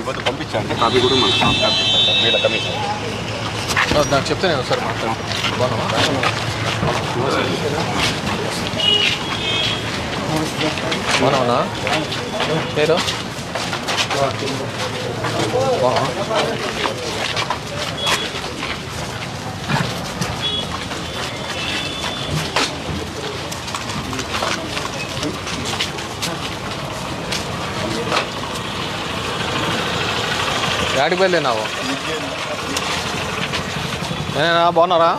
ఇవ్వద్దు పంపించండి. కాపీ కూడా మనకు పంపిస్తాం వీళ్ళ కమిషన్. నాకు చెప్తే నేను ఒకసారి మాట్లాడతాను బాగున్నావా? బాగున్నావునా పేరు? యాడికి వెళ్ళినావు నేనా బాగున్నారా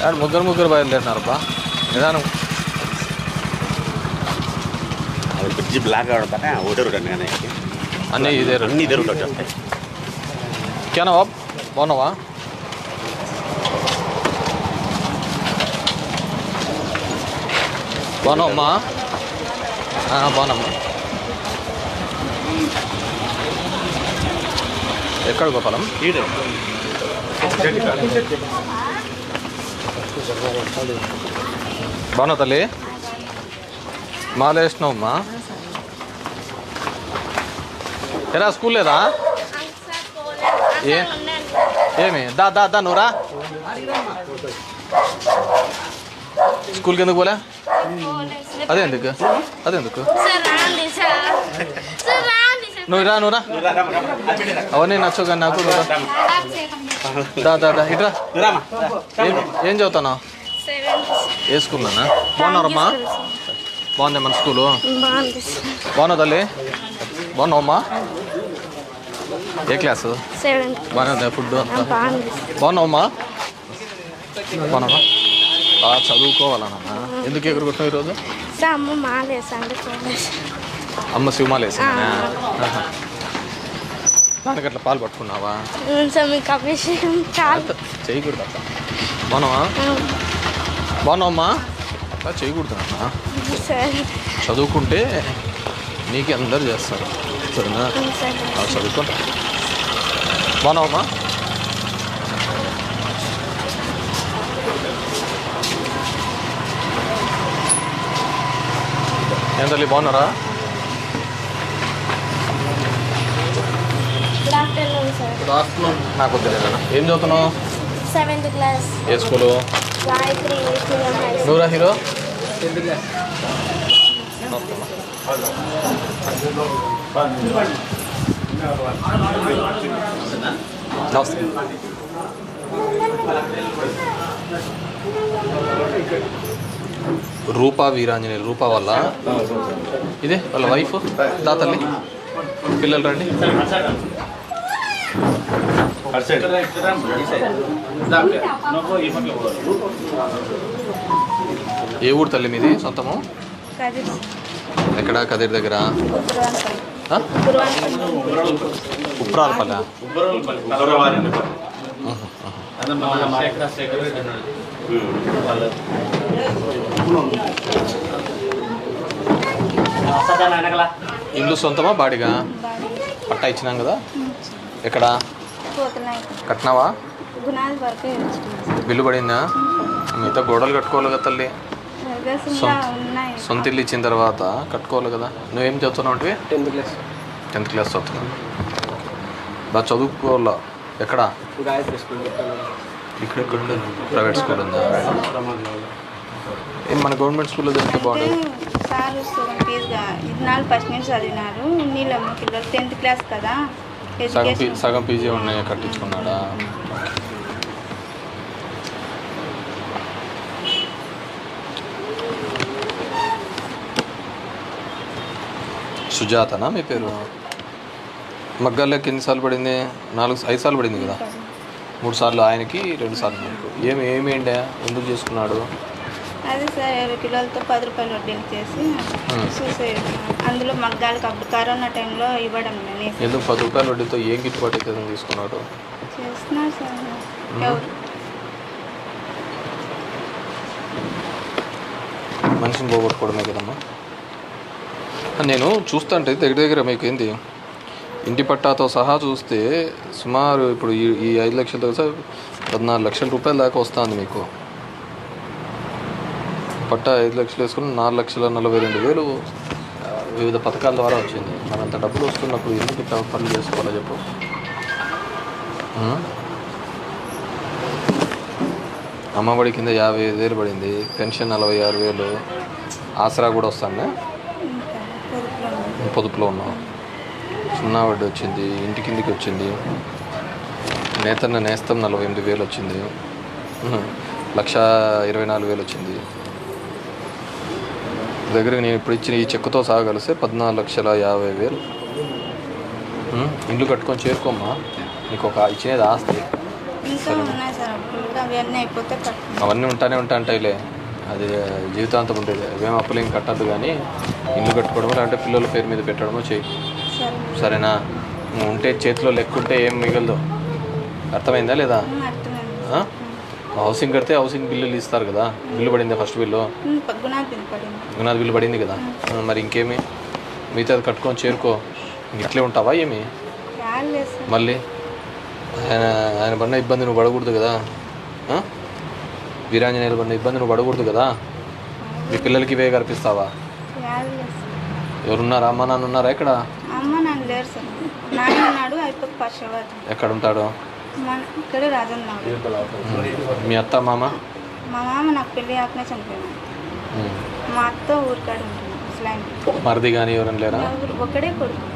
యాడ్ ముగ్గురు ముగ్గురు బయలుదేరినారబ్బా నిదానం అది బ్రిడ్జి బ్లాక్ ఆడతానే ఓడరు కానీ అన్నీ ఇదే అన్ని ఇద్దరు వచ్చేస్తాయి కేనవా బాగున్నావా బాగున్నావమ్మా ఆ, బాగున్నామ్మా ఎక్కడ గోపాలం? బాగున్నావు తల్లి? మాలేసినావమ్మా. ఎరా స్కూల్ లేదా? ఏ? ఏమి? దా దా దా నువ్వురా స్కూల్కి ఎందుకు పోలే? అదే ఎందుకు అదే ఎందుకు సార్ రాండి సార్ సార్ రాండి సార్ నువ్వు రా నువ్వు రా అవన్నీ నచ్చు కానీ నాకు దా దా దా ఇట్రా ఏం ఏం ఏ స్కూల్లోనా బాగున్నారమ్మా బాగుంది మన స్కూలు బాగున్నా తల్లి బాగున్నావమ్మా ఏ క్లాసు సెవెంత్ ఫుడ్ అంతా బాగున్నావమ్మా బాగున్నావా బాగా చదువుకోవాలన్నా ఎందుకు ఎగురుకుంటున్నావు ఈరోజు అమ్మ అమ్మ శివమాల వేసిందా దానికి అట్లా పాలు పట్టుకున్నావా? చేయకూడదు అట్లా బాగున్నావా? బాగున్నావమ్మా? అట్లా చేయకూడదు సార్. చదువుకుంటే నీకే అందరు చేస్తారు. సరేనా? చదువుకుంటా బాగున్నావమ్మా? ఏం తల్లి బాగున్నారా? సార్ నాకు తెలియదు ఏం చదువుతున్నావు? Seventh class. ఏ స్కూలు? నువ్వురా హీరో నమస్తే. రూపా వీరాంజనేయులు. రూపా వల్ల ఇదే వాళ్ళ వైఫ్? తాతల్లి పిల్లలు రండి. ఏ ఊరు తల్లి మీది? సొంతము? కదిరి. ఎక్కడ? కదిరి దగ్గర? ఉప్రాలపల్లి. ఇల్లు సొంతమా? బాడిగా. పట్టా ఇచ్చినాం కదా? ఎక్కడ? పోతున్నాయి కట్టినావా గుణాల వరకు వేయించుకున్నాం బిల్లు పడిందా మిగతా గోడలు కట్టుకోవాలి కదా తల్లి సొంత ఇల్లు ఇచ్చిన తర్వాత కట్టుకోవాలి కదా నువ్వేం చదువుతున్నావు అంటే టెన్త్ క్లాస్ టెన్త్ క్లాస్ చదువుతున్నావు బాగా చదువుకోవాలా ఎక్కడ ఇక్కడ? ప్రైవేట్ స్కూల్ ఉందా ఏం మన గవర్నమెంట్ స్కూల్లో జరిగితే బాగుంటుంది సార్ సగం ఫీజుగా ఇన్నాళ్ళు ఫస్ట్ నుంచి చదివినారు నీళ్ళమ్మ పిల్లలు టెన్త్ క్లాస్ కదా సగం సగం పీజీ ఉన్నాయి? కట్టించుకున్నాడా? సుజాతనా మీ పేరు? మగ్గాలకి ఎన్నిసార్లు పడింది? నాలుగు ఐదు సార్లు పడింది కదా. మూడు సార్లు ఆయనకి రెండు సార్లు మీకు ఏమి ఏమేంటి ఎందుకు చేసుకున్నాడు? అదే సార్ ఇరవై పిల్లలతో పది రూపాయలు వడ్డీలు చేసి. సూసైడ్ అందులో మగ్గాలకు అప్పుడు కరోనా టైంలో ఇవ్వడం ఎందుకు పది రూపాయల వడ్డీతో ఏం గిట్టుబాటు అయితే ఎందుకు తీసుకున్నాడు చేస్తున్నారు సార్. ఎవరు? మనిషిని పోగొట్టుకోవడమే కదమ్మా. నేను చూస్తుంటే దగ్గర దగ్గర మీకు ఏంది ఇంటి పట్టాతో సహా చూస్తే సుమారు ఇప్పుడు ఈ ఈ ఐదు లక్షలతో పద్నాలుగు లక్షల రూపాయల దాకా వస్తుంది మీకు. పట్టా ఐదు లక్షలు వేసుకుని నాలుగు లక్షల నలభై రెండు వేలు వివిధ పథకాల ద్వారా వచ్చింది. మరి అంత డబ్బులు వస్తున్నప్పుడు ఎందుకు ఇట్లా పనులు చేసుకోవాలో చెప్పు? అమ్మఒడి కింద యాభై ఐదు వేలు పడింది పెన్షన్ నలభై ఆరు వేలు ఆసరా కూడా వస్తాండే పొదుపులో ఉన్నాం సున్నా వడ్డీ వచ్చింది ఇంటి కిందికి వచ్చింది. నేతన్న నేస్తం నలభై ఎనిమిది వేలు వచ్చింది. లక్ష ఇరవై నాలుగు వేలు వచ్చింది. దగ్గరికి నేను ఇప్పుడు ఇచ్చిన ఈ చెక్కుతో సహా కలిస్తే పద్నాలుగు లక్షల యాభై వేలు? ఇల్లు కట్టుకొని చేరుకోమ్మా. నీకు ఒక ఇచ్చినది ఆస్తి. అవన్నీ ఉంటానే ఉంటా అంటాయిలే అది జీవితాంతం ఉంటుంది అవేం అప్పులు ఏం కట్టద్దు కానీ ఇల్లు కట్టుకోవడమో లేదంటే పిల్లల పేరు మీద పెట్టడమో సరే సరేనా? ఉంటే చేతిలో లెక్కుంటే ఏం మిగలదు. అర్థమైందా లేదా? హౌసింగ్ కడితే హౌసింగ్ బిల్లులు ఇస్తారు కదా. బిల్లు పడిందా ఫస్ట్ బిల్లు. గుణాది బిల్లు పడింది. కదా. మరి ఇంకేమి? మిగతాది కట్టుకొని చేరుకో. ఇట్లే ఉంటావా ఏమి? మళ్ళీ? ఆయన ఆయన పడిన ఇబ్బంది నువ్వు పడకూడదు కదా? వీరాంజనేయులు పడిన ఇబ్బంది నువ్వు పడకూడదు కదా. మీ పిల్లలకి ఇవే సార్. ఎవరున్నారా? అమ్మ నాన్న ఉన్నారా ఇక్కడ? పశువాది ఎక్కడ ఉంటాడు? మన ఇక్కడ మీ అత్త మామ? మా మామ నాకు పెళ్ళి ఆకనే చనిపోయినాడు ఉమ్. మా అత్త ఊరికాడ ఉంటుంది మరిది కానీ ఎవరైనా లేరా? ఒకడే కొడుకు.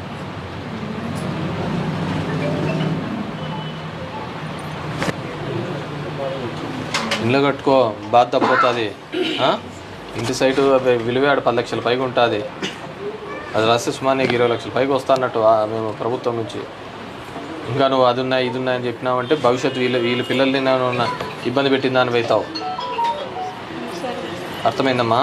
ఇంట్లో కట్టుకో బాధ తప్పిపోతుంది ఇంటి సైటు విలువే ఆడ పది లక్షల పైగా ఉంటుంది. అది రాస్తే సుమారు నీకు ఇరవై లక్షల పైగా వస్తా అన్నట్టు మేము ప్రభుత్వం నుంచి. ఇంకా నువ్వు అది ఉన్నాయి ఇది ఉన్నాయి అని చెప్పినావంటే భవిష్యత్తు వీళ్ళ వీళ్ళ పిల్లల్ని నేను ఇబ్బంది పెట్టిన దాన్ని అవుతావు. అర్థమైందమ్మా?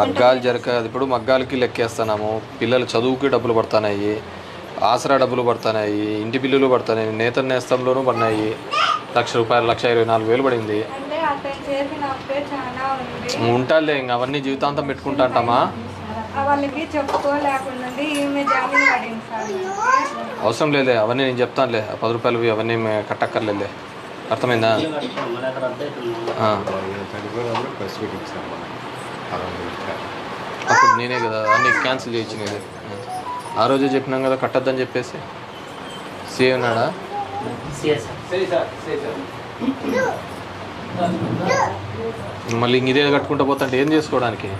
మగ్గాలు జరక ఇప్పుడు మగ్గాలకి లెక్కేస్తున్నాము. పిల్లల చదువుకి డబ్బులు పడుతున్నాయి ఆసరా డబ్బులు పడుతున్నాయి ఇంటి బిల్లులు పడుతున్నాయి నేత నేస్తంలోనూ పడినాయి. లక్ష రూపాయలు లక్ష ఇరవై నాలుగు వేలు పడింది. ఉంటాలే ఇంక అవన్నీ జీవితాంతం పెట్టుకుంటా అంటామా? వాళ్ళకి చెప్పుకోలేకుండా ఈమె జామీన్ పడింది సార్. అవసరం లేదే అవన్నీ నేను చెప్తానులే. ఆ పది రూపాయలు అవన్నీ కట్టక్కర్లేదులే. అర్థమైందా? అప్పుడు నేనే కదా అన్ని క్యాన్సిల్ చేయించినది ఆ రోజే చెప్పినాం కదా కట్టద్దని చెప్పేసి. సీ ఉన్నాడా? మళ్ళీ ఇంక ఇదే కట్టుకుంటూ పోతుంటే ఏం చేసుకోవడానికి?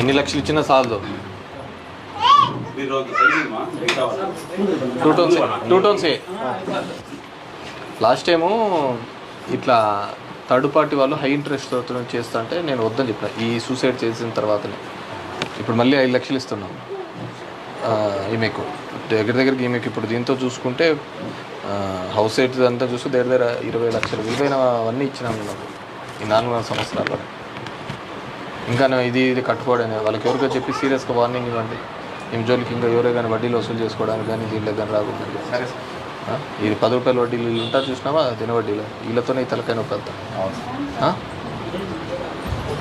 ఎన్ని లక్షలు ఇచ్చినా చాలదు two tones two tones last time ఇట్లా థర్డ్ పార్టీ వాళ్ళు హై ఇంట్రెస్ట్ చేస్తా అంటే నేను వద్దని చెప్పిన. ఈ సూసైడ్ చేసిన తర్వాతనే. ఇప్పుడు మళ్ళీ ఐదు లక్షలు ఇస్తున్నాం. ఈమెకు. దగ్గర దగ్గరికి ఈమెకు ఇప్పుడు దీంతో చూసుకుంటే హౌస్ రేట్ అంతా చూస్తే దగ్గర దగ్గర ఇరవై లక్షలు విలువైన అవన్నీ ఇచ్చినాం నాకు ఈ నాలుగున్నర సంవత్సరాల్లో. ఇంకా నేను ఇది ఇది కట్టుకోవడమే వాళ్ళకి ఎవరికో చెప్పి సీరియస్గా వార్నింగ్ ఇవ్వండి. ఏం జోలికి ఇంకా ఎవరే కానీ వడ్డీలు వసూలు చేసుకోవడానికి కానీ దీంట్లో కానీ రాకూడదండి సరే. ఆ? ఇది పది రూపాయల వడ్డీలు వీళ్ళు ఉంటారు చూసినావా? తిన వడ్డీలు. వీళ్ళతోనే ఈ తలకాయ నొప్పి?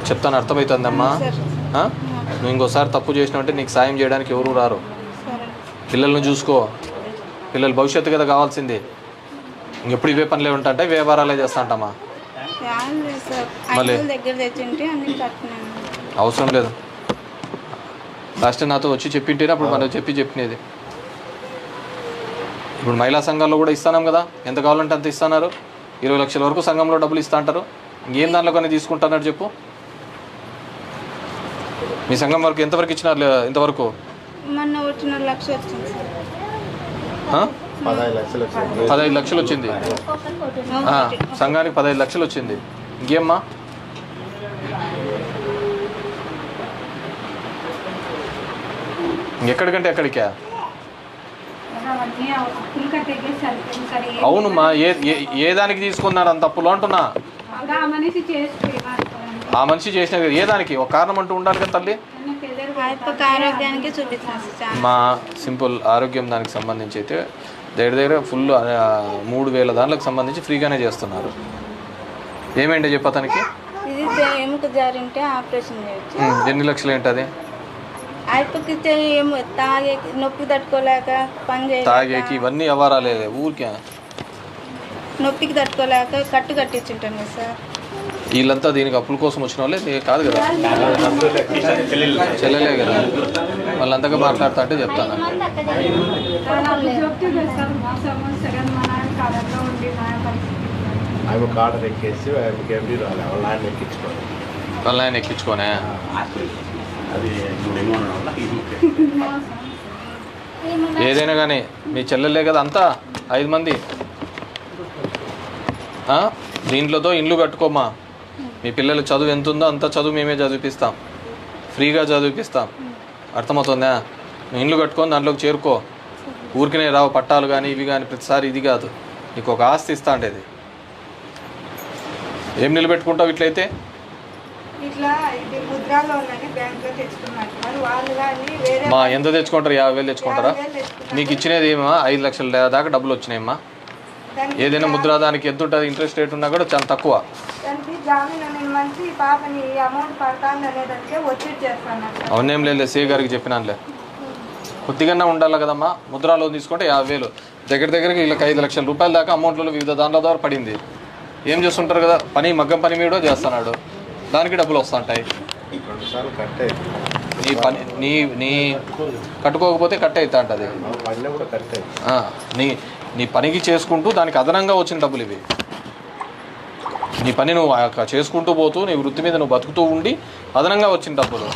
చెప్తాను అర్థమవుతుందమ్మా? ఆ? నువ్వు ఇంకోసారి తప్పు చేసినావంటే నీకు సాయం చేయడానికి ఎవరు రారు. సరే. పిల్లల్ని చూసుకో. పిల్లలు భవిష్యత్తు కదా కావాల్సింది. ఇంకెప్పుడు ఇవే పనులే ఉంటాంటే వ్యవహారాలే చేస్తా అంటామా? యాడ్ లేదు సార్. మళ్ళీ? దగ్గర తెచ్చింటే అన్ని అవసరం లేదు. లాస్ట్ నాతో వచ్చి చెప్పింటేనే అప్పుడు మనం చెప్పి చెప్పినది. ఇప్పుడు మహిళా సంఘాల్లో కూడా ఇస్తున్నాం కదా ఎంత కావాలంటే అంత ఇస్తున్నారు. ఇరవై లక్షల వరకు సంఘంలో డబ్బులు ఇస్తా అంటారు. ఇంకేం దాంట్లో కానీ తీసుకుంటున్నారు చెప్పు. మీ సంఘం వరకు ఎంతవరకు ఇచ్చినారు ఇంతవరకు మొన్న వచ్చిన లక్ష వచ్చింది సార్. ఆ? పదహైదు లక్షలు వచ్చింది. సంఘానికి పదహైదు లక్షలు వచ్చింది. ఇంకేమ్మా? ఎక్కడికంటే ఎక్కడికా? సరే అవునమ్మా ఏ ఏ- దానికి తీసుకున్నారు అంత అప్పులు అంటున్నా? ఆ మనిషి చేసిన ఏ దానికి? ఒక కారణం అంటూ ఉండాలి కదా తల్లి. మా సింపుల్ ఆరోగ్యం దానికి సంబంధించి అయితే దగ్గర దగ్గర ఫుల్ మూడు వేల దాంట్లకు సంబంధించి ఫ్రీగానే చేస్తున్నారు. ఏమేంటి చెప్ప ఎన్ని లక్షలు ఏంటది? అయిపోకితే ఏమో తాగే నొప్పి తట్టుకోలేక పని చేయలేక. తాగేకి ఇవన్నీ వ్యవహారాలే ఊరికే? నొప్పికి తట్టుకోలేక కట్టు కట్టించుంటాను కదా సార్. వీళ్ళంతా దీనికి అప్పుల కోసం వచ్చిన వాళ్ళే? నీ- కాదు కదా? చెల్లెలే కదా. వాళ్ళంతగా మాట్లాడుతా అంటే చెప్తాను. ఆమె కాడర్ ఎక్కేసి ఆమెకి ఎండి రాలే వాళ్ళ ఆయన ఎక్కించుకోవాలి. వాళ్ళ ఆయన ఎక్కించుకోనే? ఏదైనా కానీ మీ చెల్లెలే కదా అంతా? ఐదు మంది. దీంట్లోతో ఇండ్లు కట్టుకోమా? మీ పిల్లలు చదువు ఎంత ఉందో అంత చదువు మేమే చదివిపిస్తాం. ఫ్రీగా చదివిపిస్తాం. అర్థమవుతుందా? నువ్వు ఇండ్లు కట్టుకొని దాంట్లోకి చేరుకో. ఊరికినే రావు పట్టాలు కానీ ఇవి కానీ ప్రతిసారి ఇది కాదు. నీకు ఒక ఆస్తి ఇస్తా అంటే ఏం నిలబెట్టుకుంటావు ఇట్లయితే? ఇట్లా ఇది ఉన్నది బ్యాంక్లో తెచ్చుకున్నారు వాళ్ళు కానీ వేరే మా ఎంత తెచ్చుకుంటారు? యాభై వేలు తెచ్చుకుంటారా. నీకు ఇచ్చినది ఏమో? ఐదు లక్షల దాకా డబ్బులు వచ్చినాయమ్మా. ఏదైనా ముద్రా దానికి ఎంత ఉంటుంది? ఇంట్రెస్ట్ రేట్ ఉన్నా కూడా చాలా తక్కువ. దానికి జామీన్ నేను మంచి ఈ పాపని ఈ అమౌంట్ పడతాను అనేదానికే ఒత్తిడి చేస్తాను సార్ అవన్నేం లేదు సీ గారికి చెప్పినానులే. కొద్దిగానే ఉండాలి కదమ్మా. ముద్రా లోన్ తీసుకుంటే యాభై వేలు. దగ్గర దగ్గరకి వీళ్ళకి ఐదు లక్షల రూపాయల దాకా అమౌంట్లో వివిధ దాంట్ల ద్వారా పడింది. ఏం చేస్తుంటారు కదా? పని మగ్గం పని మీద చేస్తున్నాడు. దానికి డబ్బులు వస్తుంటాయి. రెండు సార్లు కట్ అయింది నీ పని నీ నీ కట్టుకోకపోతే కట్ అవుతా ఉంటుంది పడినా కూడా కట్ అయింది ఆ, నీ నీ పనికి చేసుకుంటూ దానికి అదనంగా వచ్చిన డబ్బులు ఇవి. నీ పని నువ్వు ఆ యొక్క చేసుకుంటూ పోతూ నీ వృత్తి మీద నువ్వు బతుకుతూ ఉండి అదనంగా వచ్చిన డబ్బులు.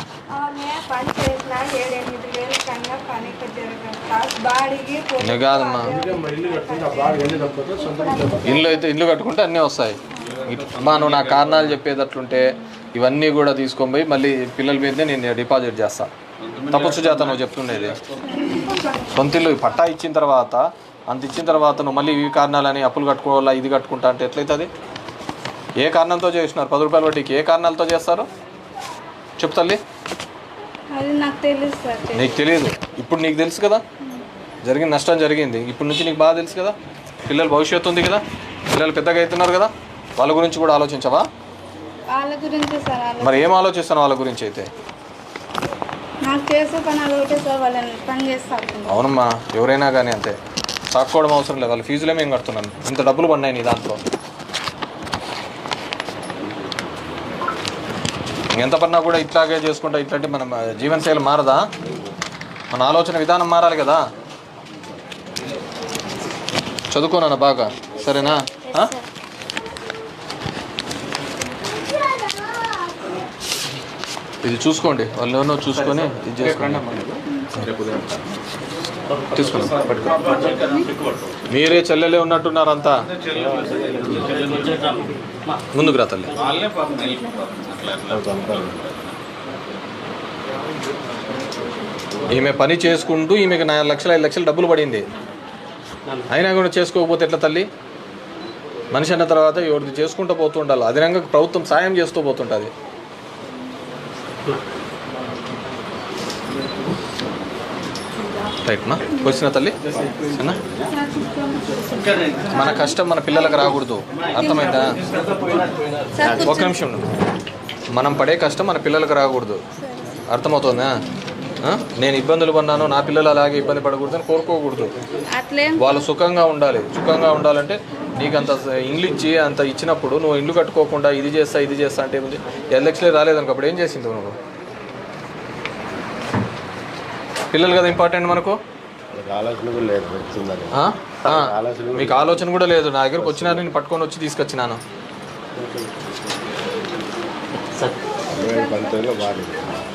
కాదమ్మా ఇల్లు అయితే ఇల్లు కట్టుకుంటే అన్నీ వస్తాయి. అమ్మా నువ్వు నా కారణాలు చెప్పేటట్లుంటే ఇవన్నీ కూడా తీసుకొని పోయి మళ్ళీ పిల్లల మీదే నేను డిపాజిట్ చేస్తా. తపస్సు చేత నువ్వు చెప్తుండేది. సొంత ఇల్లు ఈ పట్టా ఇచ్చిన తర్వాత అంత ఇచ్చిన తర్వాత నువ్వు మళ్ళీ ఈ కారణాలని అప్పులు కట్టుకోవాలా ఇది కట్టుకుంటా అంటే ఎట్లయితుంది? ఏ కారణంతో చేసినారు? పది రూపాయల వడ్డీకి ఏ కారణాలతో చేస్తారు? చెప్పు తల్లి. నీకు తెలియదు ఇప్పుడు నీకు తెలుసు కదా? జరిగిన నష్టం జరిగింది. ఇప్పుడు నుంచి నీకు బాగా తెలుసు కదా? పిల్లల భవిష్యత్తు ఉంది కదా? పిల్లలు పెద్దగా అవుతున్నారు కదా? వాళ్ళ గురించి కూడా ఆలోచించవా? వాళ్ళ గురించి సార్ వాళ్ళ మరి ఏం ఆలోచిస్తాను వాళ్ళ గురించి అయితే? నాకు చేసే పని అది ఒకటే సార్ వాళ్ళని పని చేస్తారు. అవునమ్మా ఎవరైనా కానీ అంతే. సాక్కోవడం అవసరం లేదు వాళ్ళ ఫీజులే మేము కడుతున్నాను ఇంత డబ్బులు పడినాయి నీ దాంట్లో. ఎంత పడినా కూడా ఇట్లాగే చేసుకుంటా ఇట్లాంటి మన జీవనశైలి మారదా? మన ఆలోచన విధానం మారాలి కదా? చదువుకోనా బాగా. సరేనా? ఆ? ఇది చూసుకోండి. వాళ్ళు చూసుకొని ఇది చేసుకోండి. తీసుకున్నాం మీరే చెల్లెలే ఉన్నట్టున్నారంతా? ముందుకు రా తల్లి. ఈమె పని చేసుకుంటూ ఈమెకి నాలుగు లక్షలు ఐదు లక్షలు డబ్బులు పడింది. అయినా కూడా చేసుకోకపోతే ఎట్లా తల్లి? మనిషి అన్న తర్వాత ఎవరిది చేసుకుంటూ పోతూ ఉండాలి. అదనంగా ప్రభుత్వం సాయం చేస్తూ పోతుంటుంది. రైట్ మా వచ్చిన తల్లి? అన్నా మన కష్టం మన పిల్లలకు రాకూడదు. అర్థమైందా? ఒక నిమిషం. మనం పడే కష్టం మన పిల్లలకు రాకూడదు. అర్థమవుతుందా? నేను ఇబ్బందులు పడినాను నా పిల్లలు అలాగే ఇబ్బంది పడకూడదు అని కోరుకోకూడదు వాళ్ళు సుఖంగా ఉండాలి. సుఖంగా ఉండాలంటే నీకు అంత ఇచ్చి అంత ఇచ్చినప్పుడు నువ్వు ఇల్లు కట్టుకోకుండా ఇది చేస్తా ఇది చేస్తా అంటే ఏముంది? ఎలక్షన్లే రాలేదనుకో అప్పుడు ఏం చేసింది నువ్వు? పిల్లలు కదా ఇంపార్టెంట్ మనకు? మీకు ఆలోచన కూడా లేదు. నా దగ్గరకు వచ్చినా నేను పట్టుకొని వచ్చి తీసుకొచ్చినాను.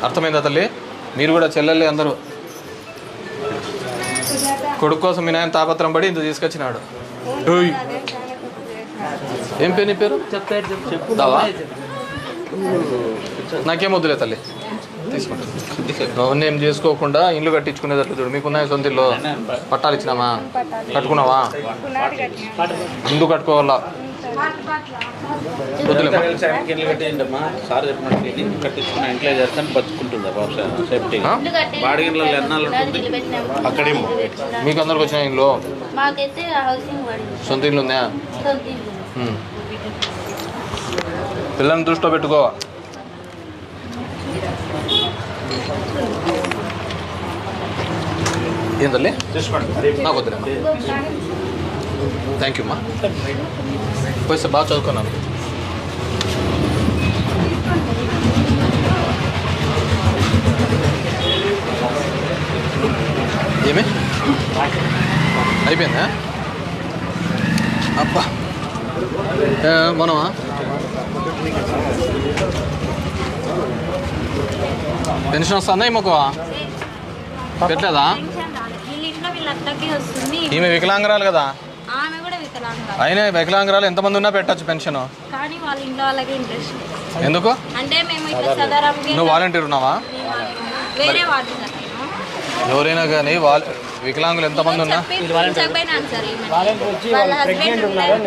అర్థమైందా తల్లి? మీరు కూడా చెల్లెళ్ళే అందరూ. కొడుకు కోసం మీ నాయన తాపత్రం పడి ఇంత తీసుకొచ్చినాడు. ఏం పేరు నీ పేరు? దావా నాకేం వద్దులే తల్లి. అవన్నీ ఏం చేసుకోకుండా ఇల్లు కట్టించుకునేటట్లు చూడు. మీకున్నాయి సొంత ఇల్లు? పట్టాలు ఇచ్చినామా? కట్టుకున్నావా? ఇందు కట్టుకోవాలా? కట్టేయండమ్మా. సార్ చెప్పినట్టు ఇల్లు కట్టించుకున్న ఇంట్లో చేస్తాను బతుకుంటుంది బాబు సేఫ్టీ ఆ? బాడిగిన్లో ఎన్నాళ్ళు ఉంటుంది? అక్కడేమో మీకు అందరికి వచ్చిన ఇల్లు మాకైతే హౌసింగ్ పడింది సొంత ఇల్లు ఉందా. పిల్లల్ని దృష్టిలో పెట్టుకో. ఏం తల్లి? నాకు వద్దులేమ్మా. థ్యాంక్ యూ అమ్మా పోయిస్తే బాగా చదువుకున్నాను ఏమి అయిపోయిందా అబ్బా మనమా పెన్షన్ వస్తుందా ఈమెకు పెట్టలేదా ఈమె వికలాంగరాలు కదా అయినా వికలాంగురాలు ఎంతమంది ఉన్నా పెట్టచ్చు పెన్షన్. కానీ వాళ్ళ ఇంట్లో వాళ్ళకి ఇంట్రెస్ట్ ఎందుకు? అంటే మేము ఇట్లా సదారంకి నువ్వు వాలంటీర్ ఉన్నావా? వేరే వార్డు సార్ నేను ఎవరైనా కానీ వాళ్ళ వికలాంగులు ఎంతమంది ఉన్నా చెప్పి చెప్పినాను సార్ ఈమె. వాళ్ళ హస్బెండ్ ఉన్నారు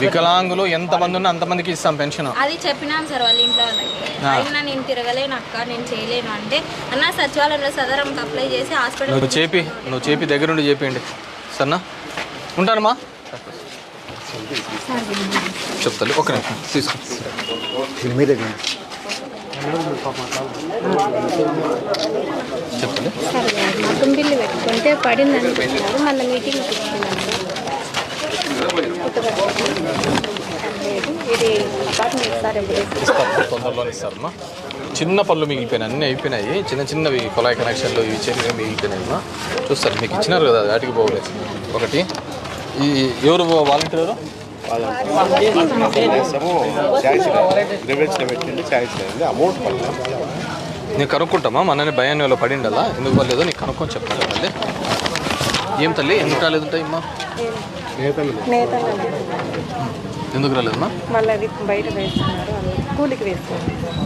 వికలాంగులు ఎంతమంది ఉన్నా అంతమందికి ఇస్తాం పెన్షన్. అది చెప్పినాను సార్ వాళ్ళ ఇంట్లో వాళ్ళకి. ఆ. అయినా నేను తిరగలేను అక్క నేను చేయలేను అంటే అన్న సచివాలయంలో సదరంకి అప్లై చేసి హాస్పిటల్ నువ్వు చేపి నువ్వు చేపి దగ్గరుండి చేపియండి సరేనా? ఉంటానమ్మా. చెప్తాను ఒక నిమిషం తీసుకో. బిల్లు పెట్టుకుంటే పడింది అనుకుంటున్నారు మీటింగ్ ఇది ఇస్తారమ్మా చిన్న పనులు మిగిలిపోయినాయి అన్నీ అయిపోయినాయి. చిన్న చిన్నవి కొలాయి కనెక్షన్లు ఇవి చిన్నవి మిగిలిపోయినాయి అమ్మా. చూస్తారు మీకు ఇచ్చినారు కదా వాటికి పోలేదు ఒకటి ఈ ఎవరు వాలంటీర్ అమౌంట్ నేను కనుక్కుంటామా? మనని భయాన్ని పడిండలా? ఎందుకు పర్లేదో నీకు కనుక్కొని చెప్తాను తల్లి ఏం తల్లి? ఎందుకు రాలేదుంటాయి అమ్మా? ఎందుకు రాలేదమ్మా? మళ్ళీ అది బయట వేస్తున్నారు. అది కూలికి వేస్తున్నారు.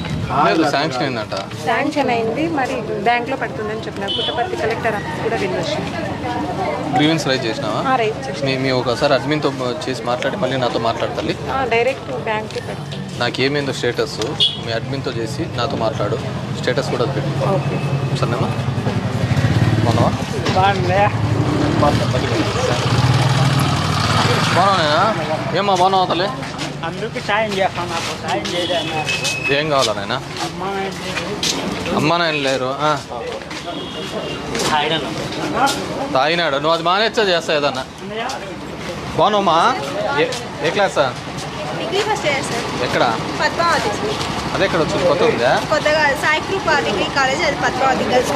శాంక్షన్ అయిందంట. శాంక్షన్ అయింది. మరి బ్యాంక్లో పడుతుందని చెప్పినారు. పుట్టపర్తి కలెక్టర్ ఆఫీస్ కూడా వెళ్ళొచ్చు గ్రీవెన్స్ రైజ్ చేసినావా? మీ మీ ఒకసారి అడ్మిన్తో చేసి మాట్లాడి మళ్ళీ నాతో మాట్లాడతాలి డైరెక్ట్ బ్యాంక్కి పెడుతుంది నాకేమైందో స్టేటస్ మీ అడ్మిన్తో చేసి నాతో మాట్లాడు. స్టేటస్ కూడా పెట్టు. ఓకే. సరేనా? బాగున్నావా? బాగున్నానేనా ఏమ్మా బాగున్నావా తల్లి? అందరికీ సాయం చేస్తాం నాకు సాయం చేయలేము ఏం కావాలా నాయనా? అమ్మ నాయన లేరు ఆ, తాగినాడు నువ్వు అది మానేచ్చా చేస్తా ఏదన్నా? బాగున్నావమ్మా? ఏ క్లాసా ఎక్కడ? అదే ఎక్కడ వచ్చింది కొత్త ఉందా?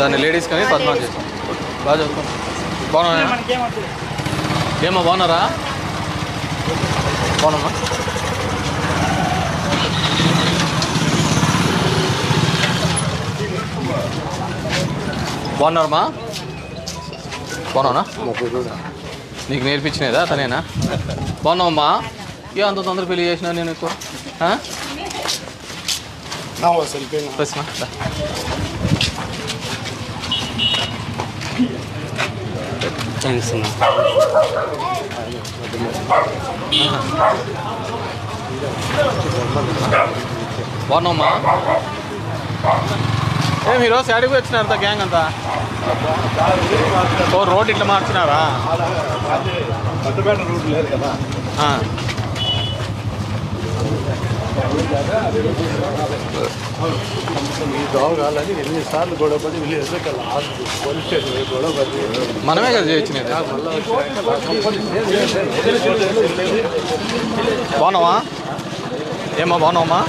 దాన్ని లేడీస్ కానీ పద్మా బాగా చదువుకో. బాగున్నా ఏమో బాగున్నారా? బాగున్నామా బాగున్నారమ్మా? బాగున్నానా నీకు నేర్పించినదా తనేనా? బాగున్నావమ్మా? ఏ అంత తొందర పెళ్ళి చేసినా నేను ఎక్కువ? దా. బాగున్నామ్మా ఏం ఈరోజు అడిగి వచ్చినారు గ్యాంగ్ అంతా? ఓ రోడ్ ఇట్లా మార్చినారా? పట్టుబేట రూట్ లేదు కదా ఆ. ఈ దోవ కాలని ఎన్నిసార్లు గొడవపడి విలేజ్ లాస్ట్ పోలీస్ స్టేషన్ గొడవపడి మనమే కదా చేయించినది. బాగున్నావా? ఏమా బాగున్నావమ్మా?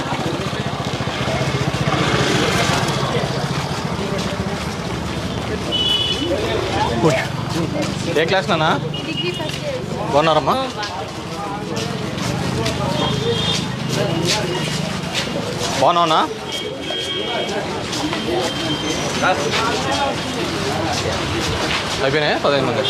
ఏ క్లాస్ నానా బాగున్నారమ్మా. బాగున్నావునా అయిపోయినాయి? పదిహేను మంది.